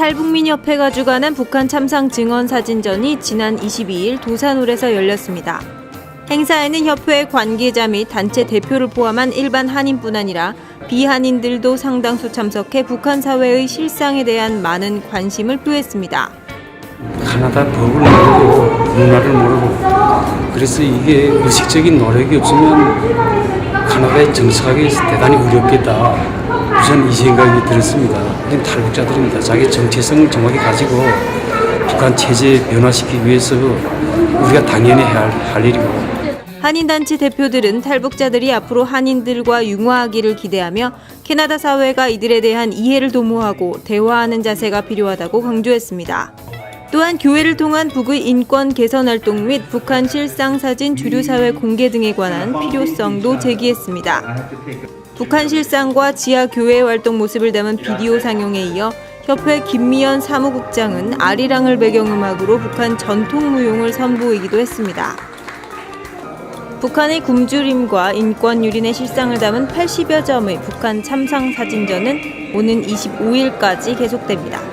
탈북민협회가 주관한 북한 참상 증언 사진전이 지난 22일 도산홀에서 열렸습니다. 행사에는 협회 관계자 및 단체 대표를 포함한 일반 한인뿐 아니라 비한인들도 상당수 참석해 북한 사회의 실상에 대한 많은 관심을 표했습니다. 가나다 법을 모르고 문화를 모르고 그래서 이게 의식적인 노력이 없으면 가나다에 정착하기 대단히 어렵겠다 우선 이 생각이 들었습니다. 탈북자들입니다. 자기 정체성을 정확히 가지고 북한 체제 변화시키기 위해서 우리가 당연히 해야 할, 할 일이고 한인단체 대표들은 탈북자들이 앞으로 한인들과 융화하기를 기대하며 캐나다 사회가 이들에 대한 이해를 도모하고 대화하는 자세가 필요하다고 강조했습니다. 또한 교회를 통한 북의 인권 개선 활동 및 북한 실상 사진 주류 사회 공개 등에 관한 필요성도 제기했습니다. 북한 실상과 지하 교회 활동 모습을 담은 비디오 상영에 이어 협회 김미연 사무국장은 아리랑을 배경음악으로 북한 전통 무용을 선보이기도 했습니다. 북한의 굶주림과 인권 유린의 실상을 담은 80여 점의 북한 참상 사진전은 오는 25일까지 계속됩니다.